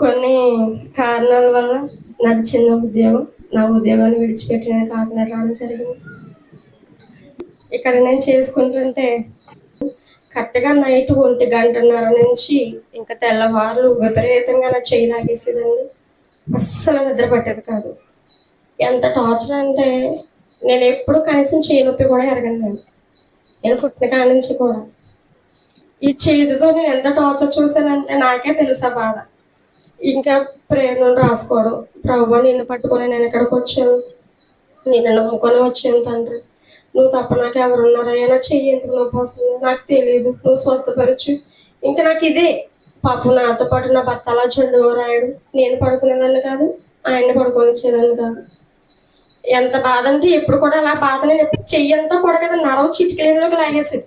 కొన్ని కారణాల వల్ల నాకు చిన్న ఉద్యోగం. నా ఉద్యోగాన్ని విడిచిపెట్టి నేను కాకినాడ రావడం జరిగింది. ఇక్కడ నేను చేసుకుంటుంటే కరెక్ట్గా నైట్ ఒంటి గంటన్నర నుంచి ఇంకా తెల్లవారులు విపరీతంగా నా చేయి లాగేసేదండి. అస్సలు నిద్ర పట్టేది కాదు. ఎంత టార్చర్ అంటే నేను ఎప్పుడు కనీసం చేయి నొప్పి కూడా ఎరగను నేను నేను పుట్టిన కాడ నుంచి కూడా. ఈ చేతితో నేను ఎంత టార్చర్ చూసానంటే నాకే తెలుసా బాధ. ఇంకా ప్రేరణ రాసుకోవడం. ప్రభు నిన్ను పట్టుకొని నేను ఎక్కడికి వచ్చాను? నిన్ను నమ్ముకొని వచ్చాను తండ్రి. నువ్వు తప్ప నాకు ఎవరు అయినా చెయ్యి ఎందుకు నొప్పి వస్తుంది నాకు తెలియదు నువ్వు స్వస్థపరచు. ఇంకా నాకు ఇదే. పాపం నాతో పాటు నా భర్త అలా చెడు రాయడు. నేను పడుకునేదాన్ని కాదు ఆయన్ని పడుకొనిచ్చేదాన్ని కాదు. ఎంత బాధ అంటే ఎప్పుడు కూడా అలా బాధ నేను ఎప్పుడు చెయ్యి అంతా కూడా కదా నరం చిటికలేనిలోకి లాగేసేది.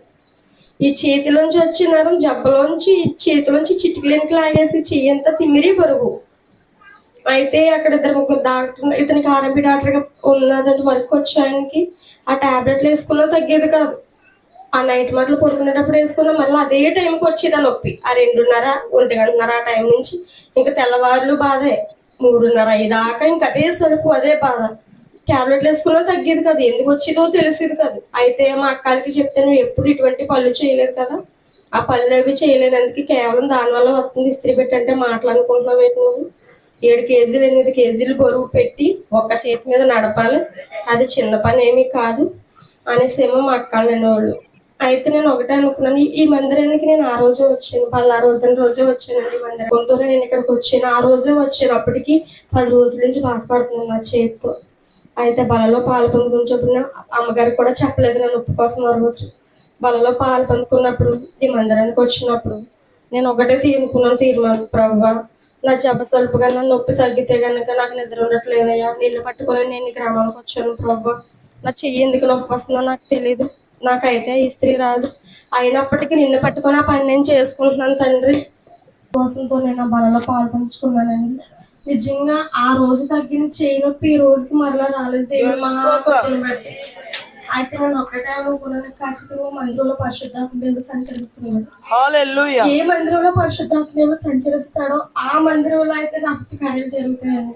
ఈ చేతిలోంచి వచ్చి నరం జబ్బలోంచి ఈ చేతిలోంచి చిటికలేనికి లాగేసి చెయ్యి అంతా తిమ్మిరి బరువు. అయితే అక్కడ ఇద్దరు ముగ్గురు డాక్టర్ ఇతనికి ఆర్ఎంపి డాక్టర్గా ఉన్నదంటే వర్క్ వచ్చాయనికి ఆ టాబ్లెట్లు వేసుకున్నా తగ్గేది కాదు. ఆ నైట్ మాటలు పడుకునేటప్పుడు వేసుకున్నా మళ్ళీ అదే టైంకి వచ్చేది ఆ నొప్పి. ఆ రెండున్నర ఒంటి గంటన్నర ఆ టైం నుంచి ఇంకా తెల్లవారులు బాధే. మూడున్నర దాకా ఇంకా అదే సరుపు అదే బాధ. టాబ్లెట్లు వేసుకున్నా తగ్గేది కాదు. ఎందుకు వచ్చేదో తెలిసేది కాదు. అయితే మా అక్కలకి చెప్తే నువ్వు ఎప్పుడు ఇటువంటి పళ్ళు చేయలేదు కదా? ఆ పళ్ళు అవి చేయలేనందుకు కేవలం దానివల్ల వస్తుంది. ఇస్త్రీ పెట్టంటే మాటలు అనుకుంటున్నావు ఏంటి నువ్వు? ఏడు కేజీలు ఎనిమిది కేజీలు బరువు పెట్టి ఒక్క చేతి మీద నడపాలి. అది చిన్న పని ఏమీ కాదు అనేసేమో మా అక్కలు అనేవాళ్ళు. అయితే నేను ఒకటే అనుకున్నాను. ఈ- మందిరానికి నేను ఆ రోజే వచ్చాను. పల్లా రోజున రోజే వచ్చాను ఈ మందిరం కొంతలో నేను ఇక్కడికి వచ్చాను. ఆ రోజే వచ్చాను. అప్పటికి పది రోజుల నుంచి బాధపడుతున్నాను నా చేతితో. అయితే బలలో పాలు పొందుకుని అమ్మగారు అమ్మగారికి కూడా చెప్పలేదు నా ఉప్పు కోసం ఆ రోజు బలలో పాలు పొందుకున్నప్పుడు ఈ మందిరానికి వచ్చినప్పుడు నేను ఒకటే తీరుకున్నాను తీర్మానం. ప్రవ్వ నా జబ్బ సలుపుగా నా నొప్పి తగ్గితే కనుక నాకు నిద్ర ఉండట్లేదయ్యా. నీళ్ళు పట్టుకొని నేను ఈ గ్రామానికి వచ్చాను ప్రవ్వ. నా చెయ్యి ఎందుకు నొప్పి వస్తుందో నాకు తెలియదు నాకైతే ఈ స్త్రీ రాదు. అయినప్పటికీ నిన్ను పట్టుకొని ఆ పని నేను చేసుకుంటున్నాను తండ్రి. కోసంతో నేను ఆ బలలో పాలు పంచుకున్నానండి నిజంగా ఆ రోజు తగ్గిన చేయి నొప్పి ఈ రోజుకి మరలా రాలేదు. దేవుడు. అయితే నేను ఒక్కటే అనుకున్నాను. ఖచ్చితంగా మందిరంలో పరిశుద్ధాత్మ దేవుడు సంచరిస్తున్నాడు. ఏ మందిరంలో పరిశుద్ధాత్మ దేవుడు సంచరిస్తాడో ఆ మందిరంలో అయితే నాకు కార్యాలు జరుగుతాయండి.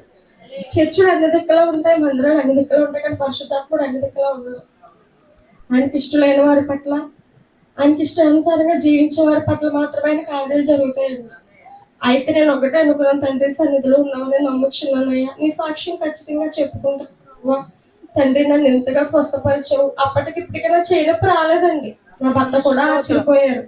చర్చిలు అన్ని దిక్కులో ఉంటాయి మందిరాలు అన్ని దిక్కులో ఉంటాయి కానీ పరిశుద్ధాత్ముడు అన్ని దిక్కులో ఉండడు ఆయనకి ఇష్టమైన వారి పట్ల ఆయనకి ఇష్టానుసారంగా జీవించే వారి పట్ల మాత్రమే కార్యాలు జరుగుతాయండి. అయితే నేను ఒకటే అనుకున్నాను తండ్రి సన్నిధిలో ఉన్నామని నమ్ముచున్నానయ్యా నీ సాక్ష్యం ఖచ్చితంగా చెప్పుకుంటాను తండ్రి నన్ను ఎంతగా స్వస్థపరిచావు? అప్పటికి ఇప్పటికైనా చేయనప్పుడు రాలేదండి. నా భర్త కూడా ఆశ్చర్యపోయారు.